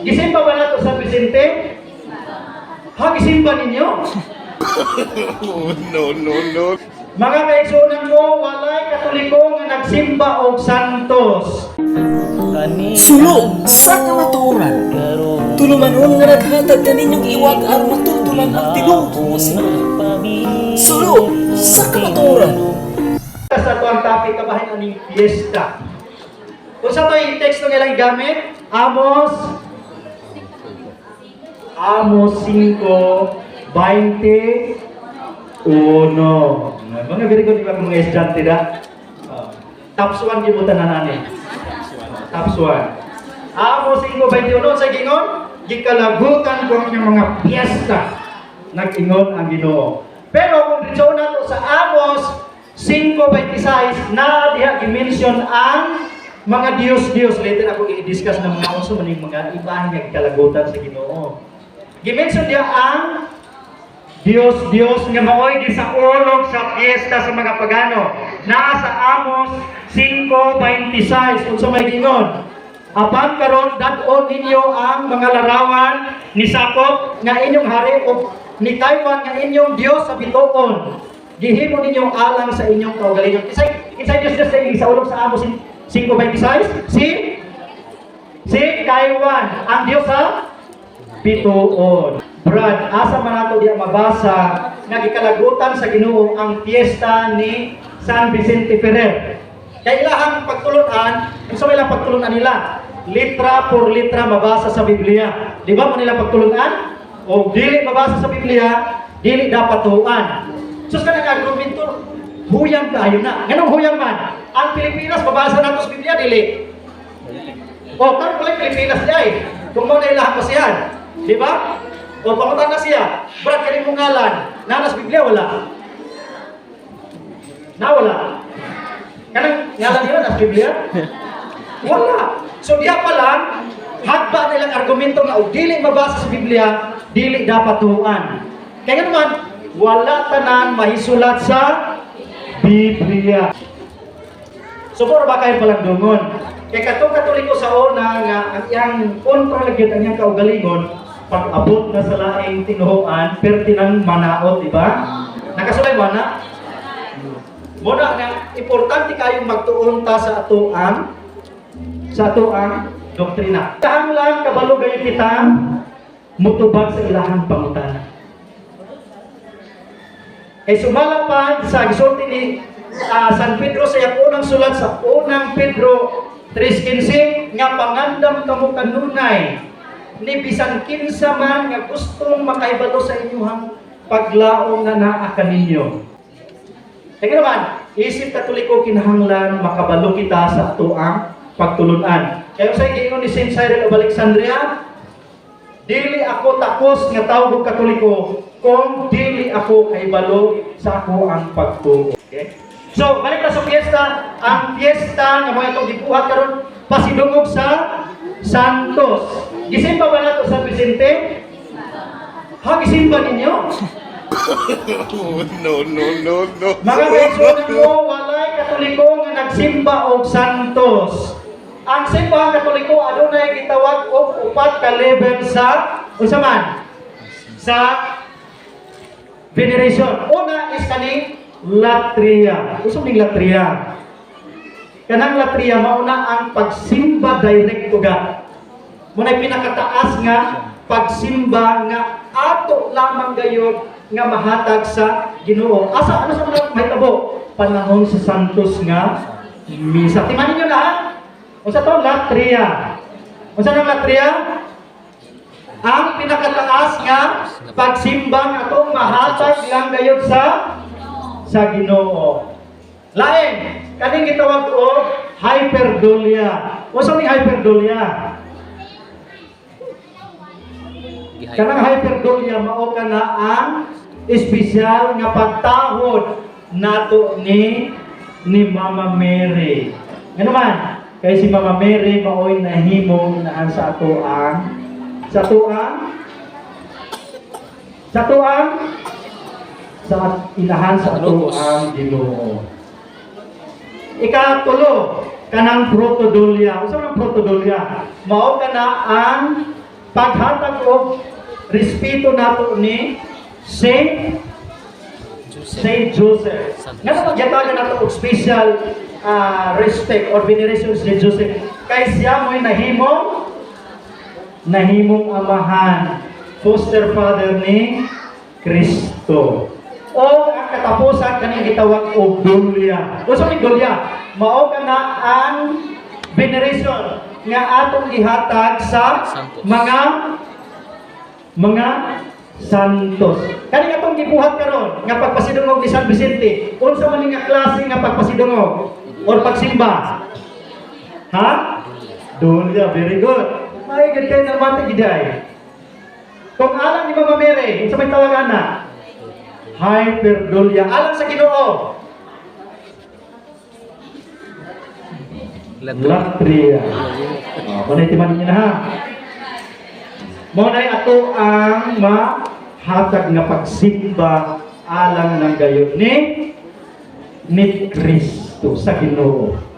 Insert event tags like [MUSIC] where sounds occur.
Gisimba ba nato sa Vicente? Ha, gisimba ninyo? Oh, [LAUGHS] no, no, no. Mga kaigsunan ko, walay katoliko nga nagsimba og santos. Sulo sa kamaturan. Tulumanon nga naghatag kaninyong iwag aron matutulan ang tilong Sulo sa kamaturan. Sa ito ang topic kabahin aning fiesta. Kung sa ito yung text ng ilang gamit, Amos Amos 5, 20, uno. Mga gari ko di ba mga estudyante na? Tops 1 di mo tanan Tops 1. Amos 5, 21 sa gingon, gikalagutan ko ang mga piyesta. Nag-ingon ang ginoo. Pero kung dito na to sa Amos 5.26 na diha gi-mention ang mga Diyos-Diyos. Later ako i-discuss ng mga uso maning mga ibahin nga kalagutan sa Ginoo. Gi-mention diha ang Diyos, Diyos nga maoy di sa ulog sa sa mga pagano. Naa sa Amos 5.26 unsa may gingon. Apan karon dad-on ninyo ang mga larawan ni Sakop nga inyong hari o ni Taiwan nga inyong Dios sa bituon. Gihimo ninyo alang sa inyong kaugalingon. Isay isay Dios Dios sa sa ulog sa Amos 5.26 si si Taiwan ang Dios sa bituon. Brad, asa man nato diya mabasa nga gikalagutan sa Ginoo ang piyesta ni San Vicente Ferrer. Kay ilahang pagtulunan, unsa may ilang pagtulunan nila? Litra por litra mabasa sa Biblia. Di ba mo nila pagtulunan? O dili mabasa sa Biblia, dili dapat tuuan. Sus ka nag-argumento, huyang kayo na. Ganong huyang man? Ang Pilipinas, mabasa nato sa Biblia, dili. O, karon pala Pilipinas niya eh. Kung mo na ilahang pasihan. Di ba? O, pangutan na siya. Brad, kanin mong ngalan. Nanas Biblia, wala. Na, wala. Kanang ngalan nila nas Biblia? Wala. So diha pa lang, hagba nilang argumento nga og dili mabasa sa Biblia, dili dapat tuuan. Kaya naman, wala tanan mahisulat sa Biblia. Sumuro ba kayo palang dungon? Kaya katong katoliko sa una nga ang iyang kontra lagi ang iyang kaugalingon pag abot na sa laing tinuhuan, pertinang manaot, di ba? Nakasulay ba na? Muna nga, importante kayong magtuon ta sa atuang sa atuang doktrina. Kahang lang kabalo gayon kita mutubag sa ilahang pangutana. Kay sumalapad sa gisulti ni ah, San Pedro sa iyang unang sulat sa unang Pedro 3.15 nga pangandam kamo kanunay ni bisan kinsa man nga gustong makaibalo sa inyong paglaom nga naa kaninyo. Kaya naman, isip katoliko kinahanglan makabalo kita sa atuang pagtulunan. Kaya sa giingon ni Saint Cyril of Alexandria, dili ako takos nga tawag katoliko kung dili ako kay balo sa ako ang pagtuo. Okay? So, balik na sa fiesta. Ang fiesta nga mo itong gibuhat karon pasidungog sa Santos. Gisimba ba nato sa Vicente? Ha, gisimba ninyo? [LAUGHS] No, no, no, no. Mga kaigsunan ko, walay katoliko nga nagsimba og santos. Ang simbahan katoliko adunay gitawag og upat ka level sa unsa man? Sa veneration. Una is kani latria. Usog ning latria. Kanang latria mauna ang pagsimba direct to God. Muna pinakataas nga pagsimba nga ato lamang gayud nga mahatag sa Ginoo. Asa ano sa mga mahitabo? Panahon sa Santos nga misa. Timanin niyo lahat. Unsa to latria? Unsa nang latria? Ang pinakataas nga pagsimba nga atong mahatag lang gayud sa sa Ginoo. Lain, kaning gitawag og hyperdulia. Unsa ni hyperdulia? Kanang hyperdulia mao kana ang espesyal nga pagtahod nato ni ni Mama Mary. Nga naman, kay si Mama Mary maoy nahimo naan sa ato ang sa ato ang sa ato ang sa ilahan sa ato ang Ginoo. Ikatulo, kanang protodolia. Unsa man protodolia? Mao kana ang paghatag og respeto nato ni Saint Saint Joseph. Nga yatagan nato og special ah, respect or veneration sa Saint Joseph. Kay siya mo'y nahimong nahimong amahan, foster father ni Kristo. O ang katapusan kaning gitawag og dulya. O sa dulya, mao ka na ang veneration nga atong gihatag sa mga mga santos. Kani atong gibuhat karon nga pagpasidungog ni San Vicente. Unsa man nga klase nga pagpasidungog or pagsimba? Ha? Dulya, very good. Ay, gid kay namati giday. Kung alam ni Mama Mary, unsa may tawag ana? Hyperdulya. Alam sa Ginoo. Latria. Oh, kunay timan niya na ha. Mo na ato ang mahatag nga pagsimba alang ng gayon ni ni Kristo sa Ginoo.